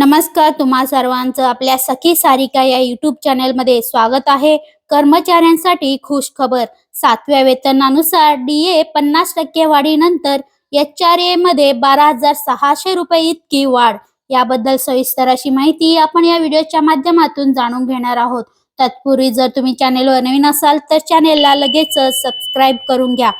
नमस्कार तुम्हा सर्वांचं आपल्या सखी सारिका या युट्यूब चॅनलमध्ये स्वागत आहे. कर्मचाऱ्यांसाठी खुश खबर सातव्या वेतनानुसार डीए पन्नास टक्के वाढीनंतर एच आर ए मध्ये बारा हजार सहाशे रुपये इतकी वाढ. याबद्दल सविस्तर अशी माहिती आपण या व्हिडिओच्या माध्यमातून जाणून घेणार आहोत. तत्पूर्वी जर तुम्ही चॅनेलवर नवीन असाल तर चॅनेलला लगेच सबस्क्राईब करून घ्या.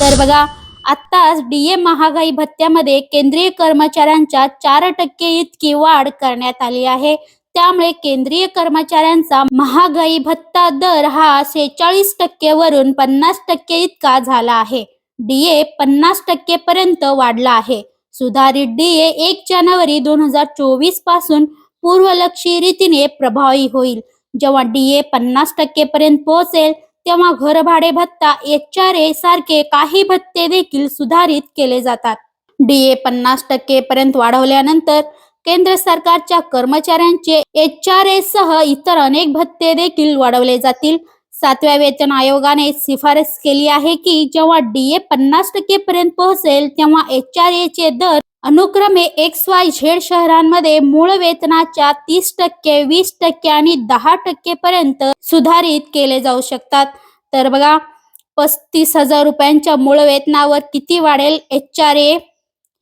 तर बघा आत्ताच डीए महागाई भत्त्यामध्ये केंद्रीय कर्मचाऱ्यांच्या चार टक्के इतकी वाढ करण्यात आली आहे. त्यामुळे केंद्रीय कर्मचाऱ्यांचा महागाई भत्ता दर हा सेहेचाळीस टक्केवरून पन्नास टक्के इतका झाला आहे. डीए पन्नास टक्के पर्यंत वाढला आहे. सुधारित डीए एक जानेवारी दोन हजार चोवीसपासून पूर्वलक्षी रीतीने प्रभावी होईल. जेव्हा डीए पन्नास टक्के पर्यंत पोहोचेल तेव्हा घरभाडे भत्ता एच आर ए सारखे काही भत्ते देखील सुधारित केले जातात. डीए पन्नास टक्के पर्यंत वाढवल्यानंतर केंद्र सरकारच्या कर्मचाऱ्यांचे एच आर ए सह इतर अनेक भत्ते देखील वाढवले जातील. सातव्या वेतन आयोगाने शिफारस केली आहे की जेव्हा डीए पन्नास टक्के पर्यंत पोहोचेल तेव्हा एच आर ए चे दर अनुक्रमे एक्स वाय झेड शहरांमध्ये मूळ वेतनाच्या तीस टक्के वीस टक्के आणि दहा टक्के पर्यंत सुधारित केले जाऊ शकतात. तर बघा पस्तीस हजार रुपयांच्या मूळ वेतनावर किती वाढेल? एच आर ए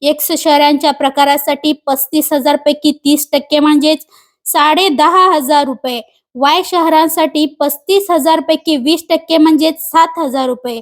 एक्स शहरांच्या प्रकारासाठी पस्तीस हजार पैकी तीस टक्के म्हणजेच साडे दहा हजार रुपये. वाय शहरांसाठी पस्तीस हजार पैकी वीस टक्के म्हणजेच सात हजार रुपये.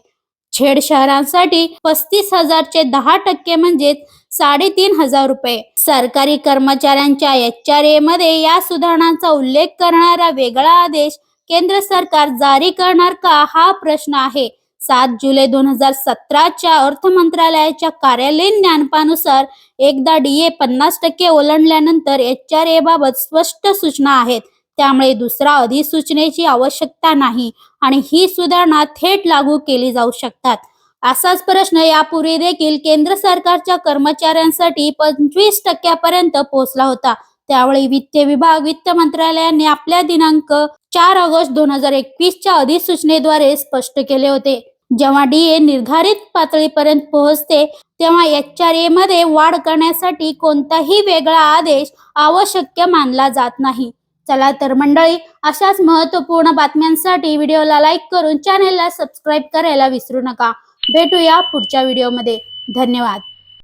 छेड शहरांसाठी पस्तीस हजारचे दहा टक्के म्हणजे साडेतीन हजार रुपये. सरकारी कर्मचाऱ्यांच्या एच आर ए मध्ये या सुधारणांचा उल्लेख करणारा वेगळा आदेश केंद्र सरकार जारी करणार का हा प्रश्न आहे. सात जुलै दोन हजार सतराच्या अर्थ मंत्रालयाच्या कार्यालयीन ज्ञानपानुसार एकदा डीए पन्नास टक्के ओलांडल्यानंतर एच आर ए बाबत स्पष्ट सूचना आहेत. त्यामुळे दुसरा अधिसूचनेची आवश्यकता नाही आणि ही सुधारणा थेट लागू केली जाऊ शकतात. असाच प्रश्न यापूर्वी देखील केंद्र सरकारच्या कर्मचाऱ्यांसाठी पंचवीस टक्क्यापर्यंत पोहोचला होता. त्यावेळी वित्त विभाग वित्त मंत्रालयाने आपल्या दिनांक चार ऑगस्ट दोन हजार एकवीसच्या अधिसूचनेद्वारे स्पष्ट केले होते. जेव्हा डीए निर्धारित पातळीपर्यंत पोहोचते तेव्हा एच आर ए मध्ये वाढ करण्यासाठी कोणताही वेगळा आदेश आवश्यक मानला जात नाही. चला तर मंडळी अशाच महत्त्वपूर्ण बातम्यांसाठी व्हिडिओला लाईक करून चॅनेलला सबस्क्राईब करायला विसरू नका. भेटूया पुढच्या व्हिडिओमध्ये. धन्यवाद.